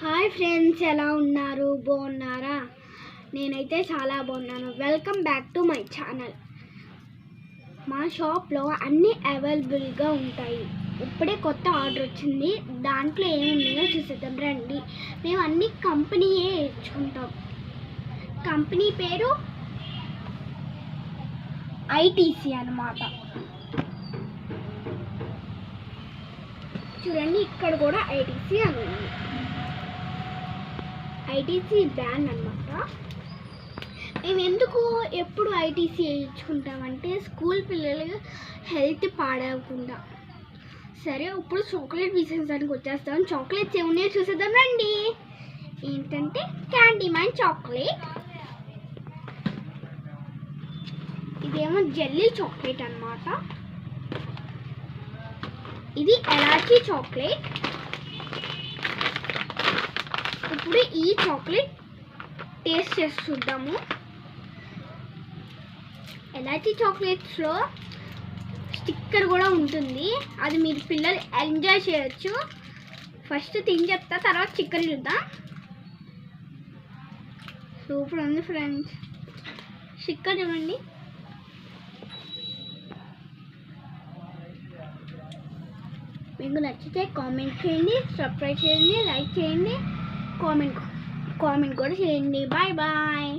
Hi friends ఎలా ఉన్నారు? బాగున్నారా? నేనైతే చాలా బాగున్నాను. Welcome back to my channel మా షాప్లో అన్నీ అవైలబుల్గా ఉంటాయి. ఇప్పుడే కొత్త ఆర్డర్ వచ్చింది. దాంట్లో ఏమున్నాయో చూసేద్దాం. రండి. మేము అన్ని కంపెనీయే ఇచ్చుకుంటాం కంపెనీ పేరు ఐటీసీ అన్నమాట. చూడండి ఇక్కడ కూడా ఐటీసీ అని ఉంది. ఐటీసీ బ్యాన్ అనమాట మేము ఎందుకు ఎప్పుడు ఐటీసీ వేయించుకుంటామంటే స్కూల్ పిల్లలు హెల్త్ పాడవకుండా. సరే ఇప్పుడు చాక్లెట్ విసేసానికి వచ్చేస్తాం. చాక్లెట్స్ ఏమున్నాయో చూసేద్దాం రండి. ఏంటంటే క్యాండీ మ్యాన్ చాక్లెట్. ఇదేమో జెల్లీ చాక్లెట్ అన్నమాట. ఇది ఎలాచీ చాక్లెట్. ఇప్పుడు ఈ చాక్లెట్ టేస్ట్ చేసి చూద్దాము. ఎలాచీ చాక్లెట్స్లో స్టిక్కర్ కూడా ఉంటుంది. అది మీరు పిల్లలు ఎంజాయ్ చేయొచ్చు. ఫస్ట్ తిని చెప్తా తర్వాత చిక్కర్ చూద్దాం సూపర్ ఉంది ఫ్రెండ్స్. స్టిక్కర్ చూడండి మీకు నచ్చితే కామెంట్ చేయండి సబ్స్క్రైబ్ చేయండి లైక్ చేయండి కామెంట్ కామెంట్ కూడా చేయండి. Bye bye